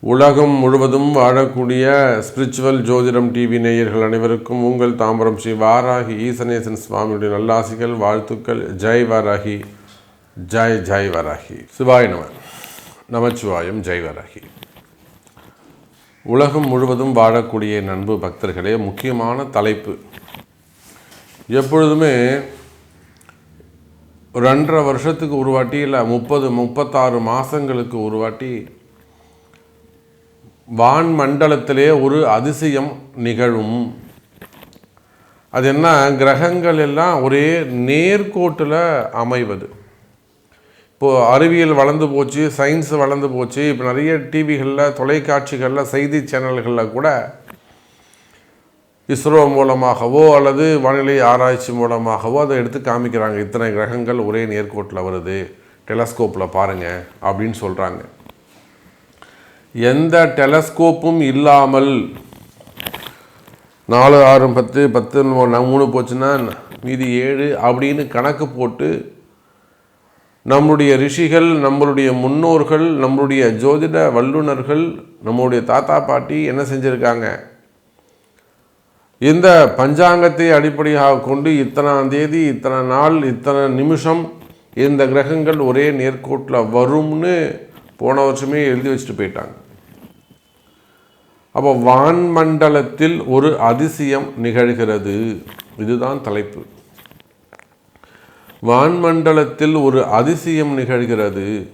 உலகம் முழுவதும் வாழக்கூடிய ஸ்பிரிச்சுவல் ஜோதிடம் டிவி நேயர்கள் அனைவருக்கும் உங்கள் தாம்பரம் ஸ்ரீ வாராகி ஈசனேசன் சுவாமியுடைய நல்லாசிகள் வாழ்த்துக்கள். ஜெய் வாராகி. ஜெய் ஜெய் வராகி. சிவாய நம. நமச்சிவாயம். ஜெய் வராகி. உலகம் முழுவதும் வாழக்கூடிய நண்பு பக்தர்களே முக்கியமான தலைப்பு. எப்பொழுதுமே ரெண்டரை வருஷத்துக்கு ஒரு வாட்டி இல்லை முப்பது முப்பத்தாறு மாதங்களுக்கு ஒரு வாட்டி வான் மண்டலத்திலே ஒரு அதிசயம் நிகழும். அது என்ன? கிரகங்கள் எல்லாம் ஒரே நேர்கோட்டில் அமைவது. இப்போது அறிவியல் வளர்ந்து போச்சு சயின்ஸ் வளர்ந்து போச்சு இப்போ நிறைய டிவிகளில் தொலைக்காட்சிகளில் செய்தி சேனல்களில் கூட இஸ்ரோ மூலமாகவோ அல்லது வானிலை ஆராய்ச்சி மூலமாகவோ அதை எடுத்து காமிக்கிறாங்க. இத்தனை கிரகங்கள் ஒரே நேர்கோட்டில் வருது. டெலஸ்கோப்பில் பாருங்கள் அப்படின்னு சொல்கிறாங்க எந்த டெலஸ்கோப்பும் இல்லாமல் நாலு ஆறு பத்து பத்து மூணு போச்சுன்னா மீதி ஏழு அப்படின்னு கணக்கு போட்டு நம்முடைய ரிஷிகள் நம்மளுடைய முன்னோர்கள் நம்மளுடைய ஜோதிட வல்லுநர்கள் நம்மளுடைய தாத்தா பாட்டி என்ன செஞ்சுருக்காங்க? இந்த பஞ்சாங்கத்தை அடிப்படையாக கொண்டு இத்தனாம் தேதி இத்தனை நாள் இத்தனை நிமிஷம் இந்த கிரகங்கள் ஒரே நேர்கோட்டில் வரும்னு போன வருஷமே எழுதி வச்சுட்டு போயிட்டாங்க. அப்போ வான்மண்டலத்தில் ஒரு அதிசயம் நிகழ்கிறது. இதுதான் தலைப்பு. வான்மண்டலத்தில் ஒரு அதிசயம் நிகழ்கிறது.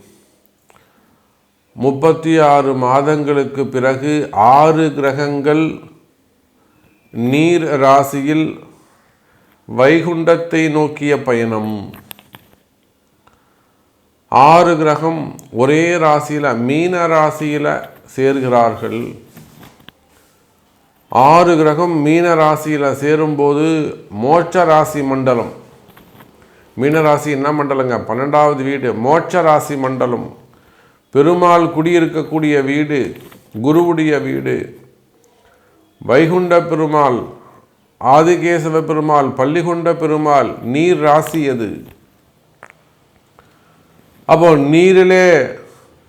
முப்பத்தி ஆறு மாதங்களுக்கு பிறகு ஆறு கிரகங்கள் நீர் ராசியில் வைகுண்டத்தை நோக்கிய பயணம். ஆறு கிரகம் ஒரே ராசியில் மீன ராசியில் சேர்கிறார்கள். ஆறு கிரகம் மீன ராசியில் சேரும்போது மோட்ச ராசி மண்டலம். மீனராசி என்ன மண்டலங்க? பன்னெண்டாவது வீடு மோட்ச ராசி மண்டலம். பெருமாள் குடியிருக்கக்கூடிய வீடு குருவுடைய வீடு வைகுண்ட பெருமாள் ஆதிகேசவ பெருமாள் பள்ளிகொண்ட பெருமாள் நீர் ராசி எது? அப்போ நீரிலே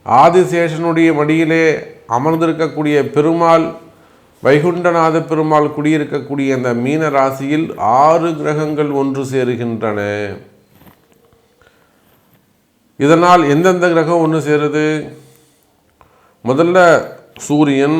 ஆதிசேஷனுடைய மடியிலே அமர்ந்திருக்கக்கூடிய பெருமாள் வைகுண்டநாத பெருமாள் குடியிருக்கக்கூடிய அந்த மீன ராசியில் ஆறு கிரகங்கள் ஒன்று சேருகின்றன. இதனால் எந்தெந்த கிரகம் ஒன்று சேருது? முதல்ல சூரியன்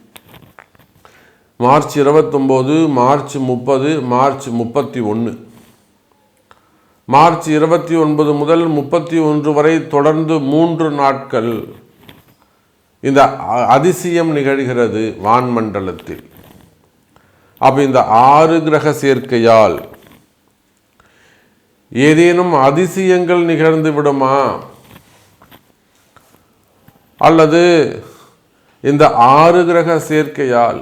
மார்ச் இருபத்தொம்போது மார்ச் முப்பது மார்ச் முப்பத்தி ஒன்று. மார்ச் இருபத்தி ஒன்பது முதல் முப்பத்தி ஒன்று வரை தொடர்ந்து மூன்று நாட்கள் இந்த அதிசயம் நிகழ்கிறது வான்மண்டலத்தில். அப்போ இந்த ஆறு கிரக சேர்க்கையால் ஏதேனும் அதிசயங்கள் நிகழ்ந்து விடுமா? அல்லது இந்த ஆறு கிரக சேர்க்கையால்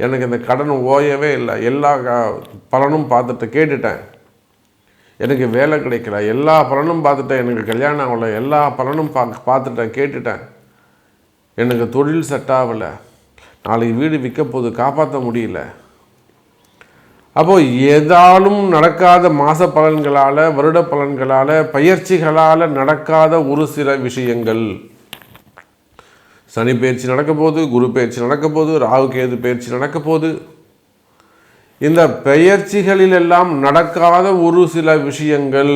எனக்கு இந்த கடன் ஓயவே இல்லை. எல்லா பலனும் பார்த்துட்டு கேட்டுட்டேன். எனக்கு வேலை கிடைக்கல. எல்லா பலனும் பார்த்துட்டேன். எனக்கு கல்யாணம் ஆகலை. எல்லா பலனும் பா பார்த்துட்டேன் கேட்டுட்டேன். எனக்கு தொழில் செட் ஆகலை. நாளைக்கு வீடு விற்க போது காப்பாற்ற முடியல. அப்போது ஏதாலும் நடக்காத மாத பலன்களால் வருட பலன்களால் பயிற்சிகளால் நடக்காத ஒரு சில விஷயங்கள். சனி பயிற்சி நடக்க போது குரு பயிற்சி நடக்க ராகு கேது பயிற்சி நடக்க இந்த பெயர்ச்சிகளில் எல்லாம் நடக்காத ஒரு சில விஷயங்கள்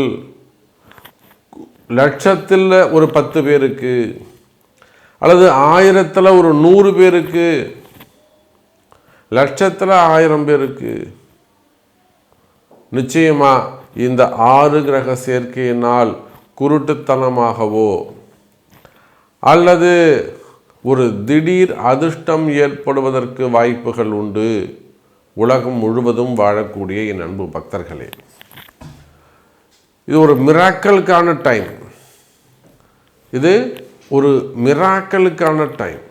லட்சத்தில் ஒரு பத்து பேருக்கு அல்லது ஆயிரத்தில் ஒரு நூறு பேருக்கு லட்சத்தில் ஆயிரம் பேருக்கு நிச்சயமாக இந்த ஆறு கிரக சேர்க்கையினால் குருட்டுத்தனமாகவோ அல்லது ஒரு திடீர் அதிர்ஷ்டம் ஏற்படுவதற்கு வாய்ப்புகள் உண்டு. உலகம் முழுவதும் வாழக்கூடிய என் அன்பு பக்தர்களே. இது ஒரு மிராக்கலுக்கான டைம் இது ஒரு மிராக்கலுக்கான டைம்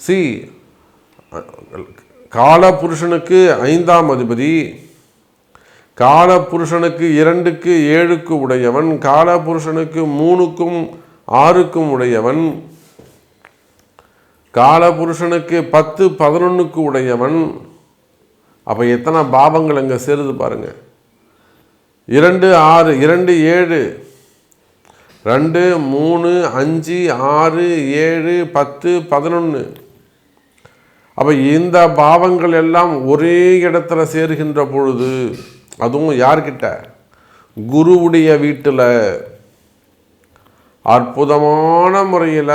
சி காலபுருஷனுக்கு ஐந்தாம் அதிபதி காலபுருஷனுக்கு இரண்டுக்கு ஏழுக்கு உடையவன் காலபுருஷனுக்கு மூணுக்கும் ஆறுக்கும் உடையவன் காலபுருஷனுக்கு பத்து பதினொன்றுக்கு உடையவன். அப்போ எத்தனை பாவங்கள் அங்கே சேருது பாருங்க. இரண்டு ஆறு இரண்டு ஏழு. ரெண்டு மூணு அஞ்சு ஆறு ஏழு பத்து பதினொன்று அப்போ இந்த பாவங்கள் எல்லாம் ஒரே இடத்துல சேருகின்ற பொழுது அதுவும் யார்கிட்ட? குருவுடைய வீட்டில். அற்புதமான முறையில்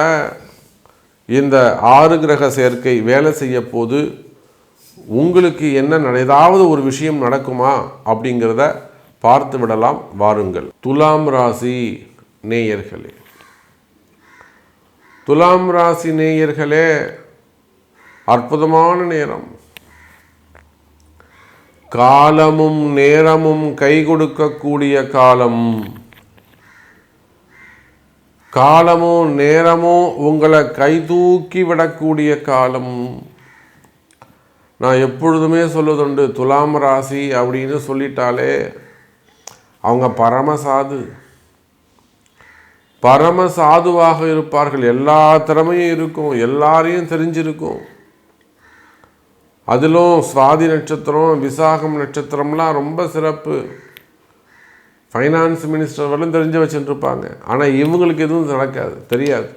இந்த ஆறு கிரக சேர்க்கை வேலை செய்ய போது உங்களுக்கு என்ன ஏதாவது ஒரு விஷயம் நடக்குமா அப்படிங்கிறத பார்த்து விடலாம் வாருங்கள். துலாம் ராசி நேயர்களே. துலாம் ராசி நேயர்களே அற்புதமான நேரம். காலமும் நேரமும் கை கொடுக்கக்கூடிய காலம். காலமோ நேரமோ உங்களை கை தூக்கி விடக்கூடிய காலம். நான் எப்பொழுதுமே சொல்லுதுண்டு துலாம் ராசி அப்படின்னு சொல்லிட்டாலே அவங்க பரமசாது. பரம சாதுவாக இருப்பார்கள். எல்லா திறமையும் இருக்கும். எல்லாரையும் தெரிஞ்சிருக்கும். அதிலும் சுவாதி நட்சத்திரம் விசாகம் நட்சத்திரம்லாம் ரொம்ப சிறப்பு. ஃபைனான்ஸ் மினிஸ்டர் வரலும் தெரிஞ்சு வச்சுருப்பாங்க ஆனால் இவங்களுக்கு எதுவும் நடக்காது. தெரியாது.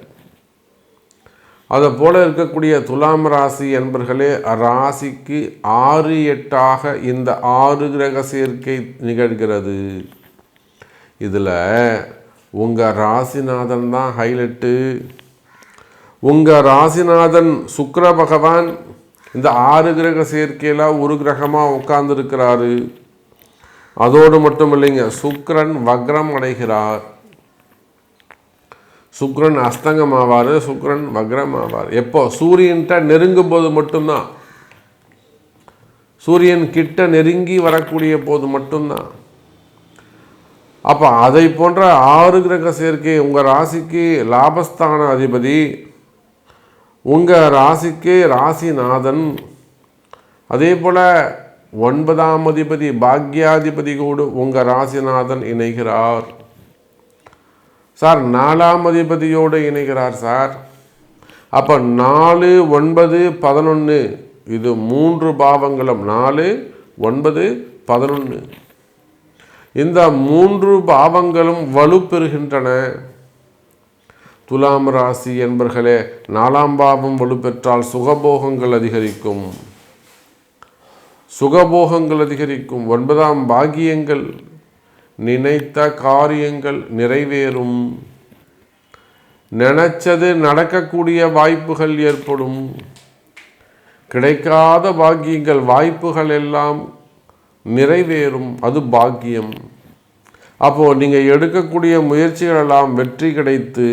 அதை போல இருக்கக்கூடிய துலாம் ராசி என்பர்களே ராசிக்கு ஆறு எட்டாக இந்த ஆறு கிரக சேர்க்கை நிகழ்கிறது. இதில் உங்கள் ராசிநாதன் தான் ஹைலைட்டு உங்கள் ராசிநாதன் சுக்கர பகவான் இந்த ஆறு கிரக சேர்க்கையில் ஒரு கிரகமாக உட்கார்ந்துருக்கிறாரு. அதோடு மட்டும் இல்லைங்க சுக்ரன் வக்ரம் அடைகிறார். சுக்ரன் அஸ்தங்கம் ஆவார் சுக்ரன் வக்ரம் ஆவார் எப்போ? சூரியன்கிட்ட நெருங்கும் போது மட்டும்தான். சூரியன் கிட்ட நெருங்கி வரக்கூடிய போது மட்டும்தான். அப்போ அதை போன்ற ஆறு கிரக சேர்க்கை உங்கள் ராசிக்கு லாபஸ்தான அதிபதி உங்கள் ராசிக்கு ராசிநாதன். அதே போல் ஒன்பதாம் அதிபதி பாக்யாதிபதி கூட உங்கள் ராசிநாதன் இணைகிறார். சார் நாலாம் அதிபதியோடு இணைகிறார் சார். அப்போ நாலு ஒன்பது பதினொன்று இது மூன்று பாவங்களும். நாலு ஒன்பது பதினொன்று இந்த மூன்று பாவங்களும் வலுப்பெறுகின்றன. துலாம் ராசி என்பர்களே நாலாம் பாவம் வலுப்பெற்றால் சுகபோகங்கள் அதிகரிக்கும். சுகபோகங்கள் அதிகரிக்கும். ஒன்பதாம் பாகியங்கள் நினைத்த காரியங்கள் நிறைவேறும். நினைச்சது நடக்கக்கூடிய வாய்ப்புகள் ஏற்படும். கிடைக்காத பாக்கியங்கள் வாய்ப்புகள் எல்லாம் நிறைவேறும். அது பாக்கியம். அப்போது நீங்கள் எடுக்கக்கூடிய முயற்சிகள் எல்லாம் வெற்றி கிடைத்து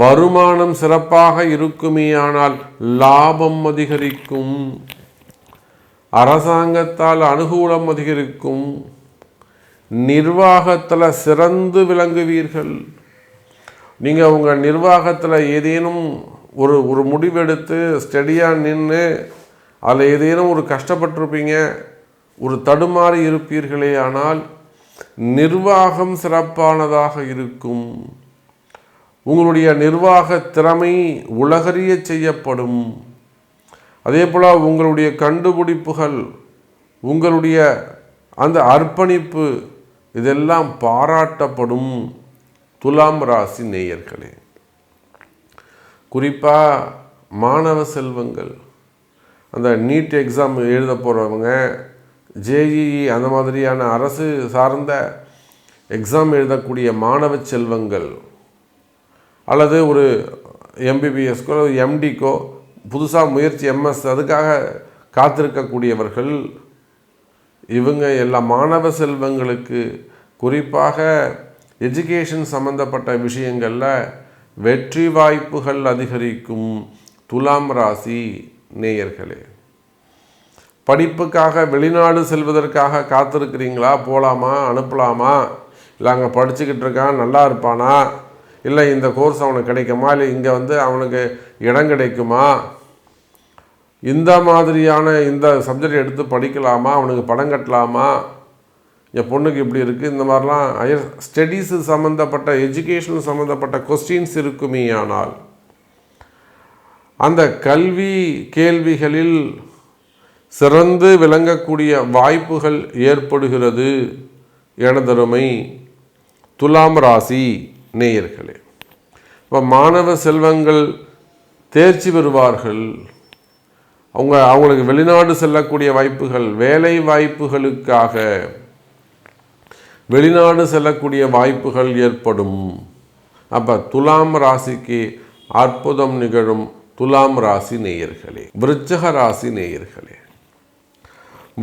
வருமானம் சிறப்பாக இருக்குமே ஆனால் லாபம் அதிகரிக்கும். அரசாங்கத்தால் அனுகூலம் அதிகரிக்கும் நிர்வாகத்தில் சிறந்து விளங்குவீர்கள். நீங்கள் உங்கள் நிர்வாகத்தில் ஏதேனும் ஒரு ஒரு முடிவெடுத்து ஸ்டடியாக நின்று அதில் ஏதேனும் ஒரு கஷ்டப்பட்டிருப்பீங்க ஒரு தடுமாறி இருப்பீர்களே ஆனால் நிர்வாகம் சிறப்பானதாக இருக்கும். உங்களுடைய நிர்வாக திறமை உலகறிய செய்யப்படும். அதே போல் உங்களுடைய கண்டுபிடிப்புகள் உங்களுடைய அந்த அர்ப்பணிப்பு இதெல்லாம் பாராட்டப்படும் துலாம் ராசி நேயர்களே. குறிப்பாக மாணவ செல்வங்கள் அந்த நீட் எக்ஸாம் எழுத போகிறவங்க ஜேஇஇ அந்த மாதிரியான அரசு சார்ந்த எக்ஸாம் எழுதக்கூடிய மாணவ செல்வங்கள் அல்லது ஒரு எம்பிபிஎஸ்க்கோ எம்டிக்கோ புதுசாக முயற்சி எம்எஸ் அதுக்காக காத்திருக்கக்கூடியவர்கள் இவங்க எல்லா மாணவ செல்வங்களுக்கு குறிப்பாக எஜுகேஷன் சம்மந்தப்பட்ட விஷயங்களில் வெற்றி வாய்ப்புகள் அதிகரிக்கும் துலாம் ராசி நேயர்களே. படிப்புக்காக வெளிநாடு செல்வதற்காக காத்திருக்கிறீங்களா? போகலாமா அனுப்பலாமா? இல்லை அங்கே படிச்சுக்கிட்டு இருக்கான் நல்லா இருப்பானா? இல்லை இந்த கோர்ஸ் அவனுக்கு கிடைக்குமா? இல்லை இங்கே வந்து அவனுக்கு இடம் கிடைக்குமா? இந்த மாதிரியான இந்த சப்ஜெக்ட் எடுத்து படிக்கலாமா? அவனுக்கு படம் கட்டலாமா? என் பொண்ணுக்கு இப்படி இருக்குது இந்த மாதிரிலாம். ஹையர் ஸ்டடீஸு சம்மந்தப்பட்ட எஜுகேஷன் சம்மந்தப்பட்ட கொஸ்டின்ஸ் இருக்குமே ஆனால் அந்த கல்வி கேள்விகளில் சிறந்து விளங்கக்கூடிய வாய்ப்புகள் ஏற்படுகிறது எனதருமை துலாம் ராசி நேயர்களே. இப்போ மாணவ செல்வங்கள் தேர்ச்சி பெறுவார்கள். அவங்க அவங்களுக்கு வெளிநாடு செல்லக்கூடிய வாய்ப்புகள் வேலை வாய்ப்புகளுக்காக வெளிநாடு செல்லக்கூடிய வாய்ப்புகள் ஏற்படும். அப்போ துலாம் ராசிக்கு அற்புதம் நிகழும் துலாம் ராசி நேயர்களே விருச்சக ராசி நேயர்களே.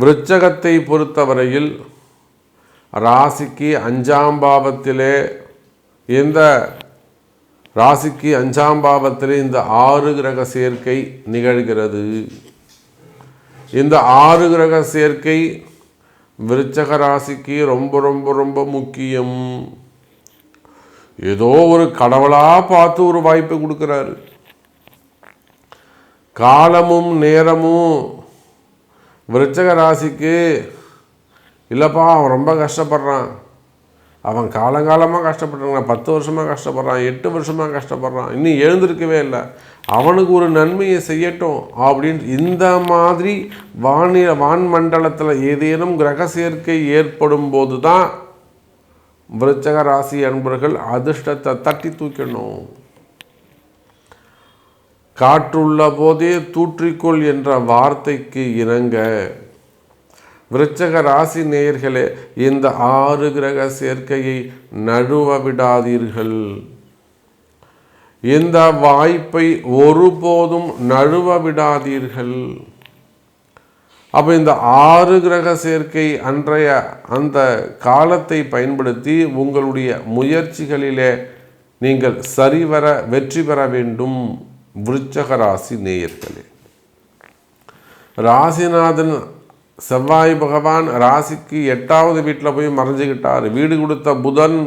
விருச்சகத்தை பொறுத்தவரையில் ராசிக்கு அஞ்சாம் பாவத்திலே இந்த ராசிக்கு அஞ்சாம் பாவத்தில் இந்த ஆறு கிரக சேர்க்கை நிகழ்கிறது. இந்த ஆறு கிரக சேர்க்கை விருச்சக ராசிக்கு ரொம்ப ரொம்ப ரொம்ப முக்கியம். ஏதோ ஒரு கடவுளாக பார்த்து ஒரு வாய்ப்பு கொடுக்குறாரு. காலமும் நேரமும் விருச்சக ராசிக்கு இல்லைப்பா அவன் ரொம்ப கஷ்டப்படுறான். அவன் காலங்காலமாக கஷ்டப்பட்டுருக்கான் பத்து வருஷமாக கஷ்டப்படுறான் எட்டு வருஷமாக கஷ்டப்படுறான் இன்னும் எழுந்திருக்கவே இல்லை. அவனுக்கு ஒரு நன்மையை செய்யட்டும் அப்படின்னு இந்த மாதிரி வானில வான்மண்டலத்தில் ஏதேனும் கிரக சேர்க்கை ஏற்படும் போது தான் விருச்சக ராசி அன்பர்கள் அதிர்ஷ்டத்தை தட்டி தூக்கணும். காற்றுள்ள போதே தூற்றிக்கொள் என்ற வார்த்தைக்கு இணங்க விருச்சக ராசி நேயர்களே இந்த ஆறு கிரக சேர்க்கையை நழுவ விடாதீர்கள் இந்த வாய்ப்பை ஒருபோதும் நழுவ விடாதீர்கள் அப்போ இந்த ஆறு கிரக சேர்க்கை அன்றைய அந்த காலத்தை பயன்படுத்தி உங்களுடைய முயற்சிகளிலே நீங்கள் சரிவர வெற்றி பெற வேண்டும் விருச்சக ராசி நேயர்களே. ராசிநாதன் செவ்வாய் பகவான் ராசிக்கு எட்டாவது வீட்டில் போய் மறைஞ்சுக்கிட்டார். வீடு கொடுத்த புதன்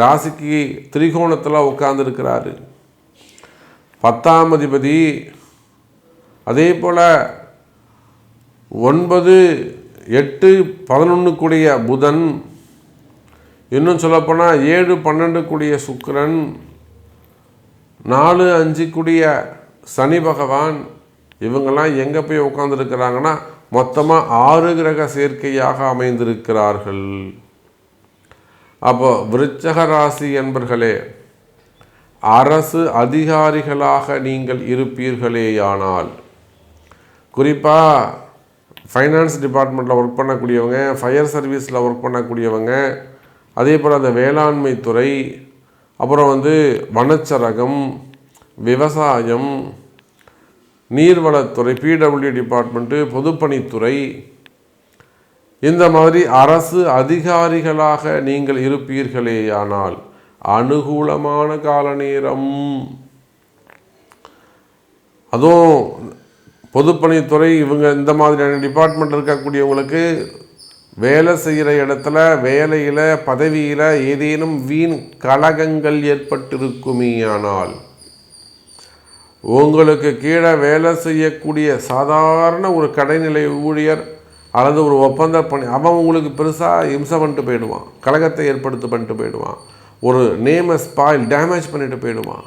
ராசிக்கு திரிகோணத்தில் உட்கார்ந்துருக்கிறாரு. பத்தாம் அதிபதி அதே போல் ஒன்பது எட்டு பதினொன்று கூடிய புதன் இன்னும் சொல்லப்போனால் ஏழு பன்னெண்டு கூடிய நாலு அஞ்சு கூடிய சனி பகவான் இவங்கெல்லாம் எங்கே போய் உட்காந்துருக்கிறாங்கன்னா மொத்தமாக ஆறு கிரக சேர்க்கையாக அமைந்திருக்கிறார்கள். அப்போ விருச்சக ராசி என்பர்களே அரசு அதிகாரிகளாக நீங்கள் இருப்பீர்களேயானால் குறிப்பாக ஃபைனான்ஸ் டிபார்ட்மெண்ட்டில் ஒர்க் பண்ணக்கூடியவங்க ஃபயர் சர்வீஸில் ஒர்க் பண்ணக்கூடியவங்க அதே போல் அந்த வேளாண்மை துறை அப்புறம் வந்து வனச்சரகம் விவசாயம் நீர்வளத்துறை பிடபிள்யூ டிபார்ட்மெண்ட்டு பொதுப்பணித்துறை இந்த மாதிரி அரசு அதிகாரிகளாக நீங்கள் இருப்பீர்களேயானால் அனுகூலமான கால நேரம் அதுவும் பொதுப்பணித்துறை இவங்க இந்த மாதிரியான டிபார்ட்மெண்ட் இருக்கக்கூடியவங்களுக்கு வேலை செய்கிற இடத்துல வேலையில் பதவியில் ஏதேனும் வீண் கலகங்கள் ஏற்பட்டிருக்குமேயானால் உங்களுக்கு கீழே வேலை செய்யக்கூடிய சாதாரண ஒரு கடைநிலை ஊழியர் அல்லது ஒரு ஒப்பந்த பணி அவன் உங்களுக்கு பெருசாக இம்சை பண்ணிட்டு போயிடுவான் கழகத்தை ஏற்படுத்தி பண்ணிட்டு போயிடுவான் ஒரு நேமை ஸ்பாயில் டேமேஜ் பண்ணிட்டு போயிடுவான்.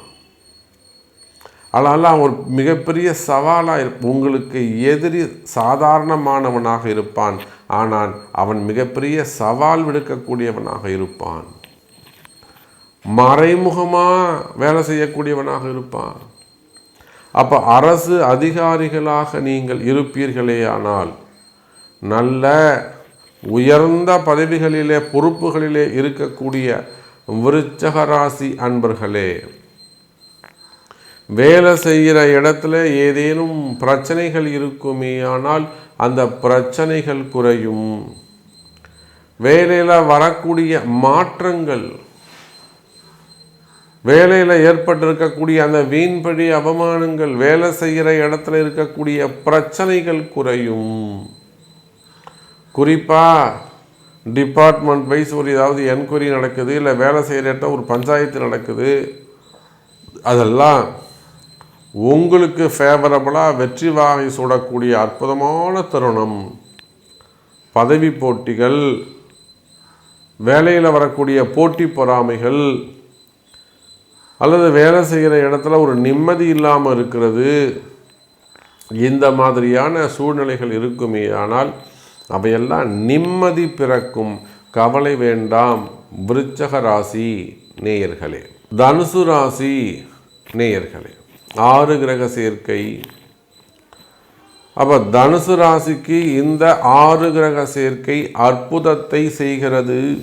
அதனால் அவன் ஒரு மிகப்பெரிய சவாலாக இருப்ப உங்களுக்கு எதிரி சாதாரணமானவனாக இருப்பான் ஆனால் அவன் மிகப்பெரிய சவால் விடுக்கக்கூடியவனாக இருப்பான். மறைமுகமாக வேலை செய்யக்கூடியவனாக இருப்பான். அப்போ அரசு அதிகாரிகளாக நீங்கள் இருப்பீர்களே ஆனால் நல்ல உயர்ந்த பதவிகளிலே பொறுப்புகளிலே இருக்கக்கூடிய விருச்சக ராசி அன்பர்களே வேலை செய்கிற இடத்துல ஏதேனும் பிரச்சனைகள் இருக்குமே ஆனால் அந்த பிரச்சனைகள் குறையும். வேலையில் வரக்கூடிய மாற்றங்கள் வேலையில் ஏற்பட்டிருக்கக்கூடிய அந்த வீண்படி அவமானங்கள் வேலை செய்கிற இடத்துல இருக்கக்கூடிய பிரச்சனைகள் குறையும். குறிப்பாக டிபார்ட்மெண்ட் வைஸ் ஒரு ஏதாவது என்கொயரி நடக்குது இல்லை வேலை செய்கிற இடத்துல ஒரு பஞ்சாயத்து நடக்குது அதெல்லாம் உங்களுக்கு ஃபேவரபுளாக வெற்றி வாகை சூடக்கூடிய அற்புதமான தருணம். பதவி போட்டிகள் வேலையில் வரக்கூடிய போட்டி பொறாமைகள் அல்லது வேலை செய்கிற இடத்துல ஒரு நிம்மதி இல்லாமல் இருக்கிறது. இந்த மாதிரியான சூழ்நிலைகள் இருக்குமே ஆனால் அவையெல்லாம் நிம்மதி பிறக்கும். கவலை வேண்டாம். விருச்சக ராசி நேயர்களே. தனுசு ராசி நேயர்களே. ஆறு கிரக சேர்க்கை. அப்போ தனுசு ராசிக்கு இந்த ஆறு கிரக சேர்க்கை அற்புதத்தை செய்கிறது.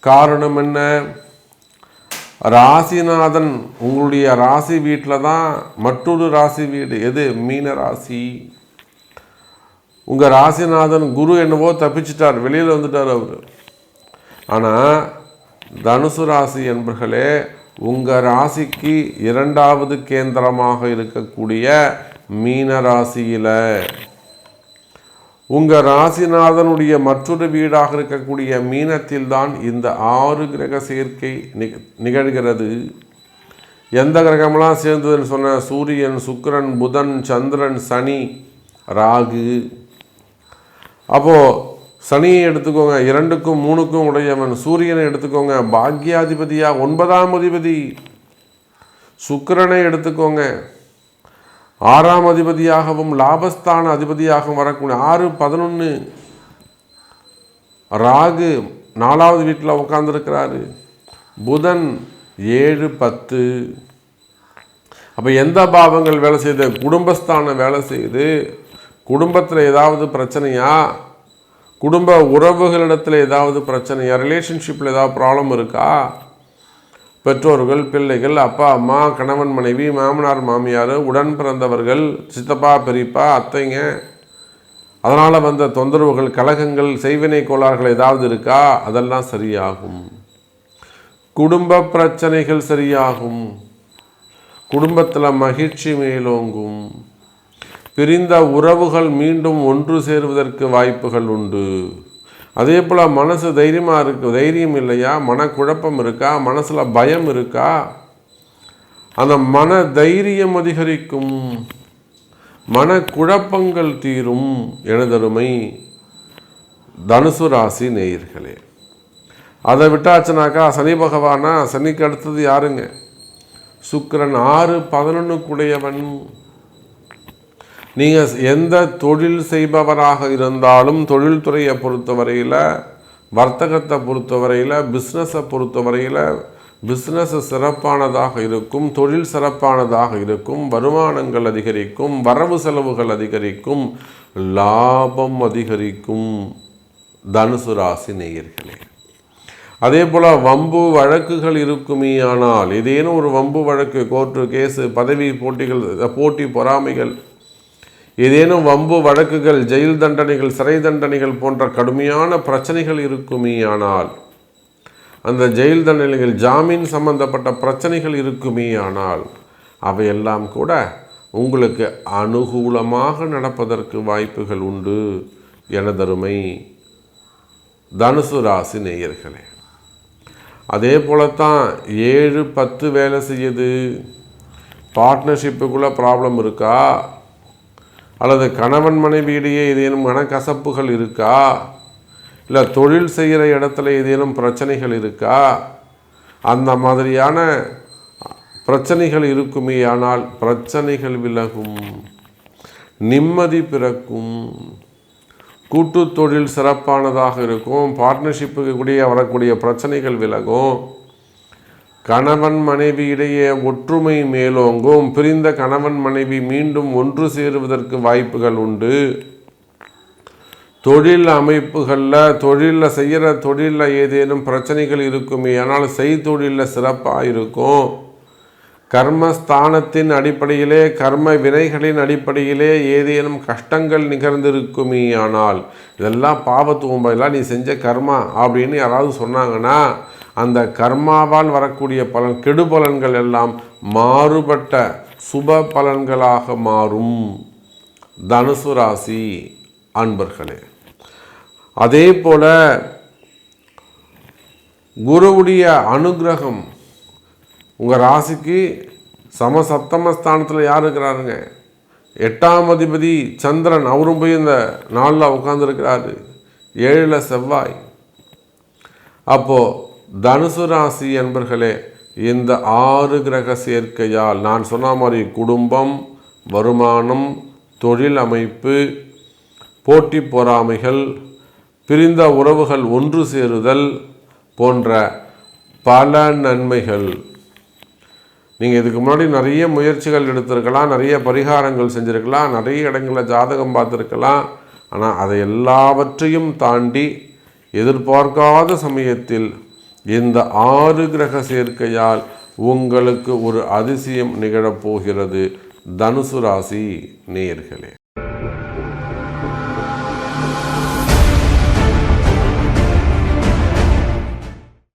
காரணம் என்ன? ராசிநாதன் உங்களுடைய ராசி வீட்டில் தான் மற்றொரு ராசி வீடு. எது? மீன ராசி. உங்கள் ராசிநாதன் குரு என்னவோ தப்பிச்சிட்டார். வெளியில் வந்துட்டார் அவர். ஆனால் தனுசு ராசி என்பர்களே உங்கள் ராசிக்கு இரண்டாவது கேந்திரமாக இருக்கக்கூடிய மீன ராசியில் உங்கள் ராசிநாதனுடைய மற்றொரு வீடாக இருக்கக்கூடிய மீனத்தில் தான் இந்த ஆறு கிரக சேர்க்கை நிகழ்கிறது. எந்த கிரகமெல்லாம் சேர்ந்ததுன்னு சொன்ன சூரியன் சுக்கரன் புதன் சந்திரன் சனி ராகு. அப்போது சனியை எடுத்துக்கோங்க இரண்டுக்கும் மூணுக்கும் உடையவன் சூரியனை எடுத்துக்கோங்க பாக்யாதிபதியாக ஒன்பதாம் அதிபதி. சுக்கரனை எடுத்துக்கோங்க. ஆறாம் அதிபதியாகவும் லாபஸ்தான அதிபதியாகவும் வரக்கூடிய ஆறு பதினொன்று ராகு நாலாவது வீட்டில் உட்காந்துருக்கிறாரு புதன் ஏழு பத்து. அப்போ எந்த பாவங்கள் வேலை செய்யுது குடும்பஸ்தானம் வேலை செய்யுது குடும்பத்தில் ஏதாவது பிரச்சனையா? குடும்ப உறவுகளிடத்தில் ஏதாவது பிரச்சனையா? ரிலேஷன்ஷிப்பில் ஏதாவது ப்ராப்ளம் இருக்கா? பெற்றோர்கள் பிள்ளைகள் அப்பா அம்மா கணவன் மனைவி மாமனார் மாமியார் உடன் பிறந்தவர்கள் சித்தப்பா பெரியப்பா அத்தைங்க. அதனால் வந்த தொந்தரவுகள் கழகங்கள் செய்வினை கோளாறுகள் ஏதாவது இருக்கா? அதெல்லாம் சரியாகும். குடும்ப பிரச்சனைகள் சரியாகும். குடும்பத்தில் மகிழ்ச்சி மேலோங்கும். பிரிந்த உறவுகள் மீண்டும் ஒன்று சேருவதற்கு வாய்ப்புகள் உண்டு. அதே போல் மனசு தைரியமாக இருக்கு தைரியம் இல்லையா? மனக்குழப்பம் இருக்கா? மனசில் பயம் இருக்கா? அந்த மன தைரியம் அதிகரிக்கும். மனக்குழப்பங்கள் தீரும் எனதருமை தனுசு ராசி நேயர்களே. அதை விட்டாச்சுனாக்கா சனி பகவானா சனிக்கு அடுத்தது யாருங்க? சுக்கரன் ஆறு பதினொன்றுக்குடையவன் நீங்கள் எந்த தொழில் செய்பவராக இருந்தாலும் தொழில்துறையை பொறுத்தவரையில் வர்த்தகத்தை பொறுத்தவரையில் பிஸ்னஸை பொறுத்தவரையில் பிஸ்னஸ் சிறப்பானதாக இருக்கும் தொழில் சிறப்பானதாக இருக்கும் வருமானங்கள் அதிகரிக்கும் வரவு செலவுகள் அதிகரிக்கும் லாபம் அதிகரிக்கும் தனுசு ராசி நேயர்களே. அதே போல் வம்பு வழக்குகள் இருக்குமே ஆனால் ஏதேனும் ஒரு வம்பு வழக்கு கோர்ட்டு கேஸு பதவி போட்டிகள் போட்டி பொறாமைகள் ஏதேனும் வம்பு வழக்குகள் ஜெயில் தண்டனைகள் சிறை தண்டனைகள் போன்ற கடுமையான பிரச்சனைகள் இருக்குமேயானால் அந்த ஜெயில் தண்டனைகள் ஜாமீன் சம்பந்தப்பட்ட பிரச்சனைகள் இருக்குமேயானால் அவையெல்லாம் கூட உங்களுக்கு அனுகூலமாக நடப்பதற்கு வாய்ப்புகள் உண்டு எனதருமை தனுசு ராசி நேயர்களே. அதே போலத்தான் ஏழு பத்து வேலை செய்யுது. பார்ட்னர்ஷிப்புக்குள்ளே ப்ராப்ளம் இருக்கா? அல்லது கணவன் மனைவியிடையே ஏதேனும் மனக்கசப்புகள் இருக்கா? இல்லை தொழில் செய்கிற இடத்துல ஏதேனும் பிரச்சனைகள் இருக்கா? அந்த மாதிரியான பிரச்சனைகள் இருக்குமே ஆனால் பிரச்சனைகள் விலகும் நிம்மதி பிறக்கும் கூட்டு தொழில் சிறப்பானதாக இருக்கும் பார்ட்னர்ஷிப்புக்கு கூடிய வரக்கூடிய பிரச்சனைகள் விலகும். கணவன் மனைவி இடையே ஒற்றுமை மேலோங்கும். பிரிந்த கணவன் மனைவி மீண்டும் ஒன்று சேருவதற்கு வாய்ப்புகள் உண்டு. தொழில் அமைப்புகளில் தொழிலில் செய்கிற தொழிலில் ஏதேனும் பிரச்சனைகள் இருக்குமே ஆனால் செய்தொழிலில் சிறப்பாக இருக்கும். கர்மஸ்தானத்தின் அடிப்படையிலே கர்ம வினைகளின் அடிப்படையிலே ஏதேனும் கஷ்டங்கள் நிகழ்ந்திருக்குமே ஆனால் இதெல்லாம் பாவத்துவம்பெல்லாம் நீ செஞ்ச கர்மா அப்படின்னு யாராவது சொன்னாங்கன்னா அந்த கர்மாவால் வரக்கூடிய பலன் கெடு பலன்கள் எல்லாம் மாறுபட்ட சுப பலன்களாக மாறும். தனுசு ராசி அன்பர்களே அதே போல குருவுடைய அனுகிரகம் உங்கள் ராசிக்கு சமசப்தமஸ்தானத்தில் யார் இருக்கிறாருங்க? எட்டாம் அதிபதி சந்திரன் அவரும் போய் இந்த நாளில் உட்காந்துருக்கிறாரு ஏழில் செவ்வாய். அப்போது தனுசு ராசி என்பர்களே இந்த ஆறு கிரக சேர்க்கையால் நான் சொன்ன மாதிரி குடும்பம் வருமானம் தொழில் அமைப்பு போட்டி பொறாமைகள் பிரிந்த உறவுகள் ஒன்று சேருதல் போன்ற பல நன்மைகள் நீங்கள் இதுக்கு முன்னாடி நிறைய முயற்சிகள் எடுத்திருக்கலாம் நிறைய பரிகாரங்கள் செஞ்சுருக்கலாம் நிறைய இடங்களில் ஜாதகம் பார்த்துருக்கலாம். ஆனால் அதை எல்லாவற்றையும் தாண்டி எதிர்பார்க்காத சமயத்தில் இந்த ஆறு கிரக சேர்க்கையால் உங்களுக்கு ஒரு அதிசயம் நிகழப்போகிறது தனுசு ராசி நேயர்களே.